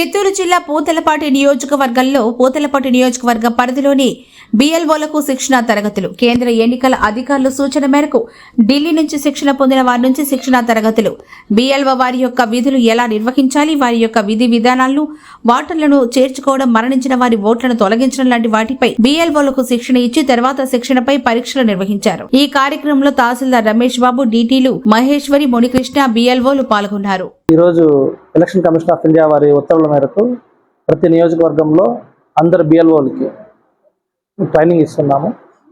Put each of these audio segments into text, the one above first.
చిత్తూరు జిల్లా పూతలపాటి నియోజకవర్గంలో పూతలపాటి నియోజకవర్గ పరిధిలోని బిఎల్ఓలకు శిక్షణ తరగతులు. కేంద్ర ఎన్నికల అధికారుల సూచన మేరకు ఢిల్లీ నుంచి శిక్షణ పొందిన వారి నుంచి శిక్షణ తరగతులు. బిఎల్ఓ వారి యొక్క విధులు ఎలా నిర్వహించాలి? వారి యొక్క విధి విధానాలను ఓటర్లను చేర్చుకోవడం మరణించిన వారి ఓట్లను తొలగించడం లాంటి వాటిపై బిఎల్ఓలకు శిక్షణ ఇచ్చి తర్వాత శిక్షణపై పరీక్షలు నిర్వహించారు. ఈ కార్యక్రమంలో తహసీల్దార్ రమేష్ బాబు డీటీలు మహేశ్వరి మునికృష్ణ బిఎల్ఓలు పాల్గొన్నారు. ఈరోజు ఎలక్షన్ కమిషన్ ఆఫ్ ఇండియా వారి ఉత్తర్వుల మేరకు ప్రతి నియోజకవర్గంలో అందరు బిఎల్ఓలకి ట్రైనింగ్ ఇస్తున్నాము.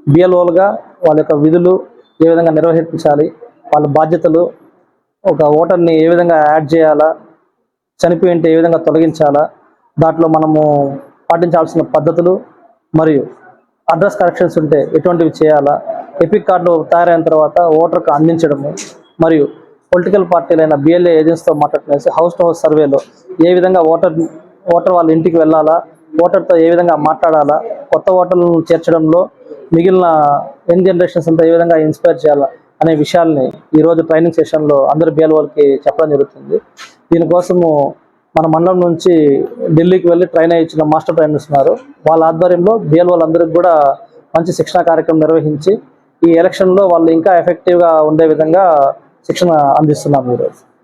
బిఎల్ఓలుగా వాళ్ళ యొక్క విధులు ఏ విధంగా నిర్వహించాలి వాళ్ళ బాధ్యతలు ఒక ఓటర్ని ఏ విధంగా యాడ్ చేయాలా చనిపోయింటే ఏ విధంగా తొలగించాలా దాంట్లో మనము పాటించాల్సిన పద్ధతులు మరియు అడ్రస్ కరెక్షన్స్ ఉంటే ఎటువంటివి చేయాలా ఎపిక్ కార్డులు తయారైన తర్వాత ఓటర్కు అందించడము మరియు పొలిటికల్ పార్టీలైన బిఎల్ఏ ఏజెన్సీతో మాట్లాడుకునేసి హౌస్ టు హౌస్ సర్వేలో ఏ విధంగా ఓటర్ ఓటర్ వాళ్ళ ఇంటికి వెళ్ళాలా ఓటర్తో ఏ విధంగా మాట్లాడాలా కొత్త ఓటర్లను చేర్చడంలో మిగిలిన యంగ్ జనరేషన్స్ అంతా ఏ విధంగా ఇన్స్పైర్ చేయాలా అనే విషయాల్ని ఈరోజు ట్రైనింగ్ సెషన్లో అందరు బిఎల్ఓలకి చెప్పడం జరుగుతుంది. దీనికోసము మన మండలం నుంచి ఢిల్లీకి వెళ్ళి ట్రైన్ అయ్యి ఇచ్చిన మాస్టర్ ట్రైనర్స్ ఉన్నారు. వాళ్ళ ఆధ్వర్యంలో బిఎల్ఓలు అందరికి కూడా మంచి శిక్షణా కార్యక్రమం నిర్వహించి ఈ ఎలక్షన్లో వాళ్ళు ఇంకా ఎఫెక్టివ్గా ఉండే విధంగా శిక్షణ అందిస్తున్నాం ఈరోజు